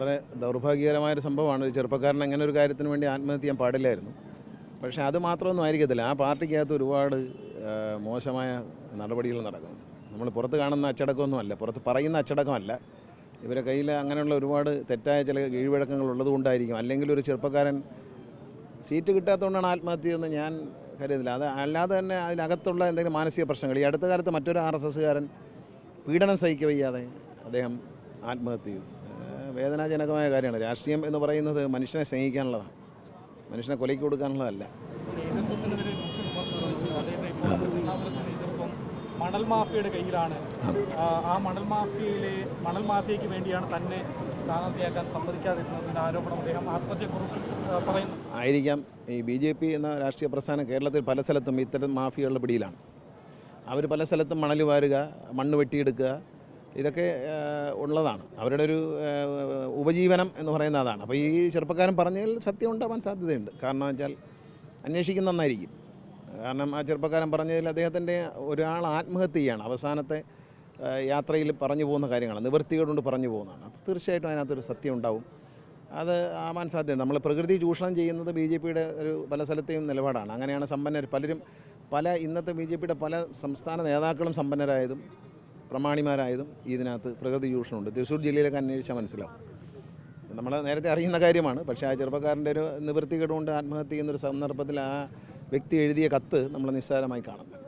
വളരെ ദൗർഭാഗ്യകരമായൊരു സംഭവമാണ്. ഒരു ചെറുപ്പക്കാരൻ അങ്ങനെ ഒരു കാര്യത്തിന് വേണ്ടി ആത്മഹത്യ ചെയ്യാൻ പാടില്ലായിരുന്നു. പക്ഷേ അത് മാത്രമൊന്നും ആയിരിക്കത്തില്ല. ആ പാർട്ടിക്കകത്ത് ഒരുപാട് മോശമായ നടപടികൾ നടക്കുന്നു. നമ്മൾ പുറത്ത് കാണുന്ന അച്ചടക്കമൊന്നുമല്ല. പുറത്ത് പറയുന്ന അച്ചടക്കമല്ല. ഇവരെ കയ്യിൽ അങ്ങനെയുള്ള ഒരുപാട് തെറ്റായ ചില കീഴ്വഴക്കങ്ങൾ ഉള്ളതുകൊണ്ടായിരിക്കും. അല്ലെങ്കിൽ ഒരു ചെറുപ്പക്കാരൻ സീറ്റ് കിട്ടാത്തതുകൊണ്ടാണ് ആത്മഹത്യ എന്ന് ഞാൻ കരുതുന്നില്ല. അത് അല്ലാതെ തന്നെ അതിനകത്തുള്ള എന്തെങ്കിലും മാനസിക പ്രശ്നങ്ങൾ. ഈ അടുത്ത കാലത്ത് മറ്റൊരു ആർ എസ് എസ്സുകാരൻ പീഡനം സഹിക്കവയ്യാതെ അദ്ദേഹം ആത്മഹത്യ ചെയ്തു. വേദനാജനകമായ കാര്യമാണ്. രാഷ്ട്രീയം എന്ന് പറയുന്നത് മനുഷ്യനെ സ്നേഹിക്കാനുള്ളതാണ്. മനുഷ്യനെ കൊലയ്ക്ക് കൊടുക്കാനുള്ളതല്ല. മണൽ മാഫിയയുടെ കയ്യിലാണ്. ആ, ആ മണൽ മാഫിയയിലെ മണൽ മാഫിയയ്ക്ക് വേണ്ടിയാണ് തന്നെ സ്ഥാനാർത്ഥിയാക്കാൻ സമ്മതിക്കാതിരുന്നതിന്റെ ആരോപണം അദ്ദേഹം ആത്മഹത്യക്കുറിപ്പിൽ പറയുന്നു. ആയിരിക്കാം ഈ ബി ജെ പി എന്ന രാഷ്ട്രീയ പ്രസ്ഥാനം കേരളത്തിൽ പല സ്ഥലത്തും ഇത്തരം മാഫിയകളുടെ പിടിയിലാണ്. അവർ പല സ്ഥലത്തും മണൽ വാരുക മണ്ണ് വെട്ടിയെടുക്കുക ഇതൊക്കെ ഉള്ളതാണ്. അവരുടെ ഒരു ഉപജീവനം എന്ന് പറയുന്ന അതാണ്. അപ്പോൾ ഈ ചെറുപ്പക്കാരൻ പറഞ്ഞതിൽ സത്യം ഉണ്ടാവാൻ സാധ്യതയുണ്ട്. കാരണം വെച്ചാൽ അന്വേഷിക്കുന്ന നന്നായിരിക്കും. കാരണം ആ ചെറുപ്പക്കാരൻ പറഞ്ഞതിൽ അദ്ദേഹത്തിന്റെ ഒരാൾ ആത്മഹത്യ ചെയ്യാണ് അവസാനത്തെ യാത്രയിൽ പറഞ്ഞു പോകുന്ന കാര്യങ്ങളാണ്. നിവൃത്തികളുണ്ട് പറഞ്ഞു പോകുന്നതാണ്. അപ്പോൾ തീർച്ചയായിട്ടും അതിനകത്തൊരു സത്യം ഉണ്ടാവും. അത് ആവാൻ സാധ്യതയുണ്ട്. നമ്മൾ പ്രകൃതി ചൂഷണം ചെയ്യുന്നത് ബി ജെ പിയുടെ ഒരു പല സ്ഥലത്തെയും നിലപാടാണ്. അങ്ങനെയാണ് സമ്പന്നർ പലരും പല ഇന്നത്തെ ബി ജെ പിയുടെ പല സംസ്ഥാന നേതാക്കളും സമ്പന്നരായതും പ്രമാണിമാരായതും ഇതിനകത്ത് പ്രകൃതി ചൂഷണമുണ്ട്. തൃശ്ശൂർ ജില്ലയിലൊക്കെ അന്വേഷിച്ചാൽ മനസ്സിലാവും. നമ്മൾ നേരത്തെ അറിയുന്ന കാര്യമാണ്. പക്ഷേ ആ ചെറുപ്പക്കാരന്റെ ഒരു നിവൃത്തി കൊണ്ട് ആത്മഹത്യ ചെയ്യുന്നൊരു സന്ദർഭത്തിൽ ആ വ്യക്തി എഴുതിയ കത്ത് നമ്മൾ നിസ്സാരമായി കാണുന്നത്